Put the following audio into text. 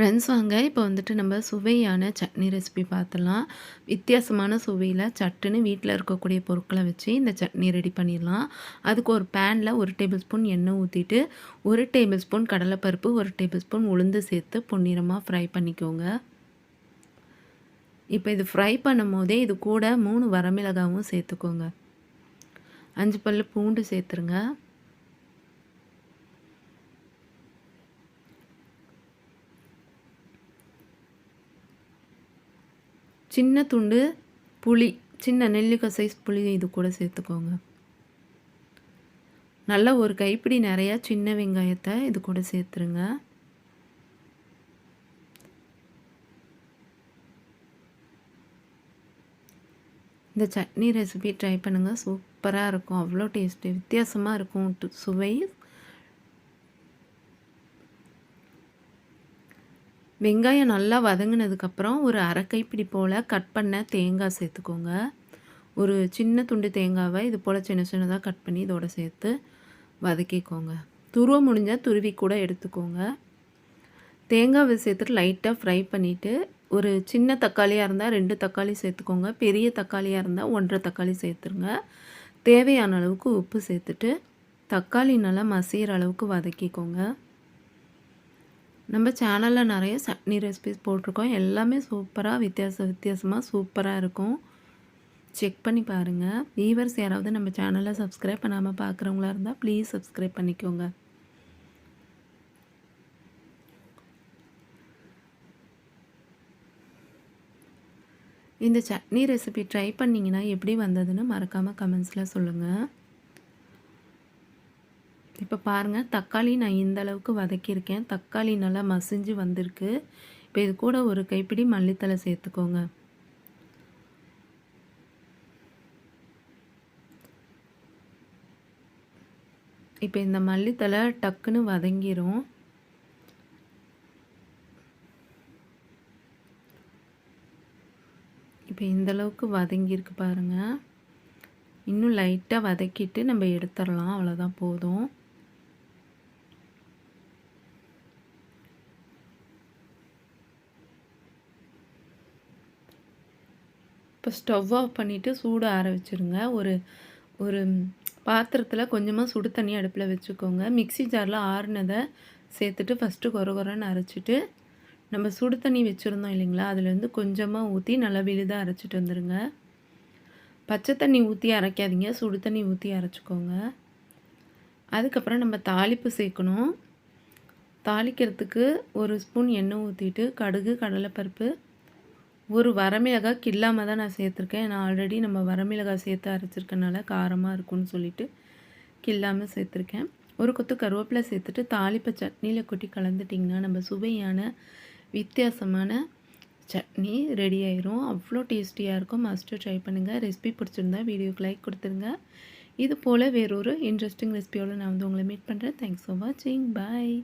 Friends வாங்க இப்போ வந்துட்டு நம்ம சுவையான சட்னி ரெசிபி பார்த்துலாம் வித்தியாசமான சுவையில் சட்டுன்னு வீட்டில் இருக்கக்கூடிய பொருட்களை வச்சு இந்த சட்னி ரெடி பண்ணிடலாம். அதுக்கு ஒரு பேனில் ஒரு டேபிள் ஸ்பூன் எண்ணெய் ஊற்றிட்டு ஒரு டேபிள் ஸ்பூன் கடலைப்பருப்பு ஒரு டேபிள் ஸ்பூன் உளுந்து சேர்த்து பொன்னிறமாக ஃப்ரை பண்ணிக்கோங்க. இப்போ இது ஃப்ரை பண்ணும் போதே இது கூட மூணு வரமிளகாவும் சேர்த்துக்கோங்க. அஞ்சு பல் பூண்டு சேர்த்துருங்க. சின்ன துண்டு புளி சின்ன நெல்லிக்காய் சைஸ் புளி இது கூட சேர்த்துக்கோங்க. நல்லா ஒரு கைப்பிடி நிறையா சின்ன வெங்காயத்தை இது கூட சேர்த்துருங்க. இந்த சட்னி ரெசிபி ட்ரை பண்ணுங்கள் சூப்பராக இருக்கும். அவ்வளோ டேஸ்ட்டு வித்தியாசமாக இருக்கும். சுவை வெங்காயம் நல்லா வதங்கினதுக்கப்புறம் ஒரு அரை கைப்பிடி போல் கட் பண்ண தேங்காய் சேர்த்துக்கோங்க. ஒரு சின்ன துண்டு தேங்காவை இது போல் சின்ன சின்னதாக கட் பண்ணி இதோட சேர்த்து வதக்கிக்கோங்க. துருவ முடிஞ்சால் துருவி கூட எடுத்துக்கோங்க. தேங்காவை சேர்த்துட்டு லைட்டாக ஃப்ரை பண்ணிவிட்டு ஒரு சின்ன தக்காளியாக இருந்தால் ரெண்டு தக்காளி சேர்த்துக்கோங்க. பெரிய தக்காளியாக இருந்தால் ஒன்றரை தக்காளி சேர்த்துருங்க. தேவையான அளவுக்கு உப்பு சேர்த்துட்டு தக்காளி நல்லா மசிகிற அளவுக்கு வதக்கிக்கோங்க. நம்ம சேனலில் நிறைய சட்னி ரெசிபிஸ் போட்டிருக்கோம். எல்லாமே சூப்பராக வித்தியாச வித்தியாசமாக சூப்பராக இருக்கும். செக் பண்ணி பாருங்கள் வீவர்ஸ் யாராவது நம்ம சேனலை சப்ஸ்கிரைப் பண்ணாமல் பார்க்குறவங்களா இருந்தால் ப்ளீஸ் சப்ஸ்கிரைப் பண்ணிக்கோங்க. இந்த சட்னி ரெசிபி ட்ரை பண்ணிங்கன்னா எப்படி வந்ததுன்னு மறக்காமல் கமெண்ட்ஸில் சொல்லுங்கள் இப்போ பாருங்கள் தக்காளி நான் இந்த அளவுக்கு வதக்கியிருக்கேன். தக்காளி நல்லா மசிஞ்சு வந்திருக்கு. இப்போ இது கூட ஒரு கைப்பிடி மல்லித்தலை சேர்த்துக்கோங்க. இப்போ இந்த மல்லித்தலை டக்குன்னு வதங்கிரும். இப்போ இந்தளவுக்கு வதங்கியிருக்கு பாருங்கள் இன்னும் லைட்டாக வதக்கிட்டு நம்ம எடுத்துடலாம். அவ்வளோதான் போதும். இப்போ ஸ்டவ் ஆஃப் பண்ணிவிட்டு சூடு ஆற ஒரு ஒரு பாத்திரத்தில் கொஞ்சமாக சுடு தண்ணி அடுப்பில் வச்சுக்கோங்க. மிக்சி ஜாரில் ஆறுனதை சேர்த்துட்டு ஃபஸ்ட்டு கொர கொரன்னு அரைச்சிட்டு நம்ம சுடு தண்ணி வச்சுருந்தோம் இல்லைங்களா? அதுலேருந்து கொஞ்சமாக ஊற்றி நல்லா விழுதாக அரைச்சிட்டு வந்துடுங்க பச்சை தண்ணி ஊற்றி அரைக்காதீங்க. சுடு தண்ணி ஊற்றி அரைச்சிக்கோங்க. அதுக்கப்புறம் நம்ம தாளிப்பு சேர்க்கணும். தாளிக்கிறதுக்கு ஒரு ஸ்பூன் எண்ணெய் ஊற்றிட்டு கடுகு கடலைப்பருப்பு ஒரு வரமிளகாய் கில்லாமல் தான் நான் சேர்த்துருக்கேன். நான் ஆல்ரெடி நம்ம வரமிளகாய் சேர்த்து அரைச்சிருக்கனால காரமாக இருக்கும்னு சொல்லிட்டு கில்லாமல் சேர்த்துருக்கேன். ஒரு கொத்து கருவேப்பிலை சேர்த்துட்டு தாளிப்பை சட்னியில் கொட்டி கலந்துட்டிங்கன்னா நம்ம சுவையான வித்தியாசமான சட்னி ரெடி ஆயிரும். அவ்வளோ டேஸ்டியாக இருக்கும். மஸ்ட்டு ட்ரை பண்ணுங்கள் ரெசிபி பிடிச்சிருந்தா வீடியோக்கு லைக் கொடுத்துருங்க. இது போல் வேறொரு இன்ட்ரெஸ்டிங் ரெசிபியோடு நான் வந்து உங்களை மீட் பண்ணுறேன் தேங்க்ஸ் ஃபார் வாட்சிங் பாய்